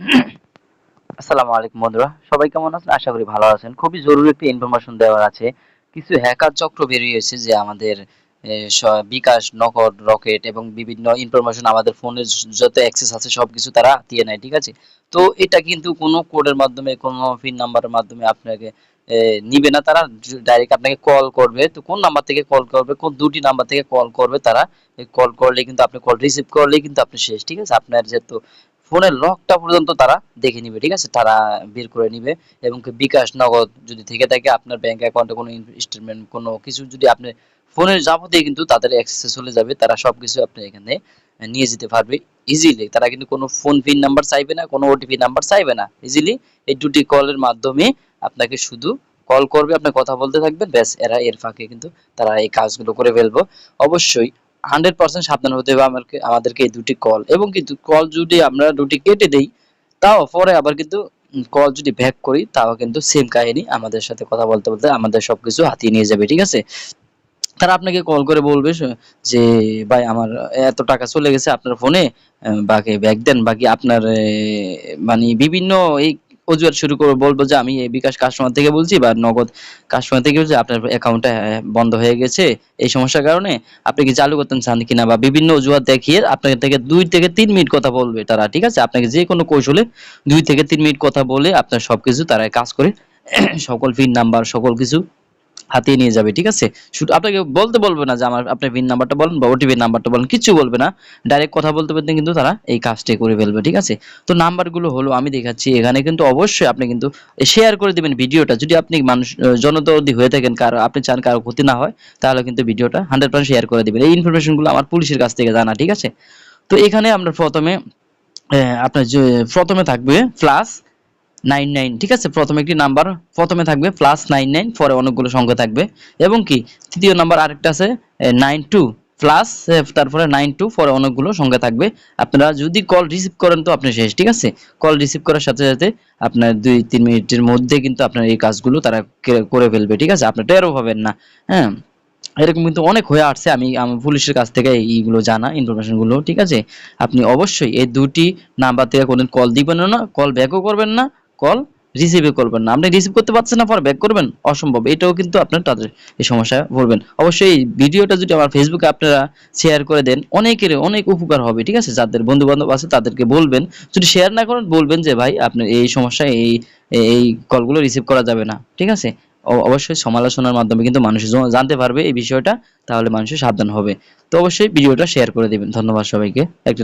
আসসালামু আলাইকুম বন্ধুরা, সবাই কেমন আছেন? আশা করি ভালো আছেন। খুবই জরুরি একটি ইনফরমেশন দেওয়ার আছে। কিছু হ্যাকার চক্র বেরিয়েছে যে আমাদের বিকাশ, নগদ, রকেট এবং বিভিন্ন ইনফরমেশন আমাদের ফোনের যত অ্যাক্সেস আছে সবকিছু তারা দিয়ে নেয়, ঠিক আছে? তো এটা কিন্তু কোনো কোডের মাধ্যমে, কোনো পিন নাম্বারের মাধ্যমে আপনাকে নিবে না। তারা ডাইরেক্ট আপনাকে কল করবে। তো কোন নাম্বার থেকে কল করবে, কোন দুটি নাম্বার থেকে কল করবে তারা কল করলে কিন্তু আপনি কল রিসিভ করলে কিন্তু আপনি শেষ, ঠিক আছে? আপনার যেহেতু ফোনের লকটা পর্যন্ত তারা দেখে নিবে, ঠিক আছে? তারা বের করে নিবে এবং বিকাশ নগদ যদি থেকে থাকে আপনার ব্যাংক অ্যাকাউন্টে কোনো স্টেটমেন্ট কোনো কিছু যদি আপনি ফোনের যাবতীয় কিন্তু তাদের অ্যাক্সেসে চলে যাবে, তারা সবকিছু আপনি এখানে নিয়ে যেতে পারবে ইজিলি তারা কিন্তু কোনো ফোন পিন নাম্বার চাইবে না, কোনো ওটিপি নাম্বার চাইবে না। ইজিলি এই দুটি কলের মাধ্যমে আপনাকে শুধু কল করবে, আপনি কথা বলতে থাকবেন, ব্যাস এরা এর ফাঁকে কিন্তু তারা এই কাজগুলো করে ফেলব। অবশ্যই হান্ড্রেড পার্সেন্ট সাবধান হতে হবে আমাদেরকে আমাদেরকে এই দুটি কল এবং কিন্তু কল যদি আমরা দুটি কেটে দেই, তাও পরে আবার কিন্তু কল যদি ব্যাক করি, তাও কিন্তু সেম কাহিনী আমাদের সাথে কথা বলতে বলতে আমাদের সবকিছু হাতিয়ে নিয়ে যাবে, ঠিক আছে? তারা আপনাকে কল করে বলবে যে, ভাই, আমার এত টাকা চলে গেছে আপনার ফোনে বাকি ব্যাক দেন, বাকি আপনার মানে বিভিন্ন এই অজুহাত শুরু করে বলব যে আমি এই বিকাশ কাস্টমার থেকে বলছি বা নগদ কাস্টমার থেকে বলছি, আপনার অ্যাকাউন্টটা বন্ধ হয়ে গেছে। এই সমস্যার কারণে আপনি কি চালু করতে চান কিনা বা বিভিন্ন অজুহাত দেখিয়ে আপনাকে থেকে দুই থেকে তিন মিনিট কথা বলবে তারা, ঠিক আছে? আপনাকে যে কোনো কৌশলে দুই থেকে তিন মিনিট কথা বলে আপনার সবকিছু তারা কাজ করে। সকল ফিন নাম্বার সকল কিছু হাতিয়ে নিয়ে যাবে, ঠিক আছে? শুধু আপনাকে বলতে বলবে না যে আমার আপনার পিন নাম্বারটা বলেন বা ওটিপি নাম্বারটা বলেন, কিছু বলবে না। ডাইরেক্ট কথা বলতে বলতে কিন্তু তারা এই কাজটাই করে ফেলবে, ঠিক আছে? তো নাম্বারগুলো হলো, আমি দেখাচ্ছি। এখানে কিন্তু অবশ্যই আপনি কিন্তু শেয়ার করে দিবেন ভিডিওটা। যদি আপনি মানুষ জনদরদি হয়ে থাকেন, কারও, আপনি চান কারও ক্ষতি না হয়, তাহলে কিন্তু ভিডিওটা হান্ড্রেড পার্সেন্ট শেয়ার করে দিবেন। এই ইনফরমেশনগুলো আমার পুলিশের কাছ থেকে জানা, ঠিক আছে? তো এখানে আমরা প্রথমে আপনার প্রথমে থাকবে প্লাস নাইন নাইন, ঠিক আছে? প্রথমে একটি নাম্বার, প্রথমে থাকবে প্লাস নাইন নাইন, পরে অনেকগুলো সংখ্যা থাকবে। এবং কি? তৃতীয় নাম্বার আরেকটা আছে নাইন টু প্লাস তারপরে নাইন টু, পরে অনেকগুলো সংখ্যা থাকবে। আপনারা যদি কল রিসিভ করেন তো আপনি শেষ, ঠিক আছে? কল রিসিভ করার সাথে সাথে আপনার দুই তিন মিনিটের মধ্যে কিন্তু আপনার এই কাজগুলো তারা করে ফেলবে, ঠিক আছে? আপনি টেরও পাবেন না হ্যাঁ? এরকম কিন্তু অনেক হয়ে আসছে, আমি পুলিশের কাছ থেকে এইগুলো জানা ইনফরমেশনগুলো ঠিক আছে? আপনি অবশ্যই এই দুটি নাম্বার থেকে কোনদিন কল দিবেন না কল ব্যাকও করবেন না কল রিসিভও করবেন না। আপনি রিসিভ করতে পারছেন না, পরে ব্যাক করবেন, অসম্ভব। এটাও কিন্তু আপনার তাদের এই সমস্যায় পড়বেন অবশ্যই এই ভিডিওটা যদি আমার ফেসবুকে আপনারা শেয়ার করে দেন, অনেকের অনেক উপকার হবে, ঠিক আছে? যাদের বন্ধু বান্ধব আছে, তাদেরকে বলবেন। যদি শেয়ার না করেন, বলবেন যে, ভাই, আপনার এই সমস্যা এই এই কলগুলো রিসিভ করা যাবে না। ঠিক আছে? অবশ্যই সমালোচনার মাধ্যমে কিন্তু মানুষ জানতে পারবে এই বিষয়টা, তাহলে মানুষ সাবধান হবে। তো অবশ্যই ভিডিওটা শেয়ার করে দিবেন। ধন্যবাদ সবাইকে। একটা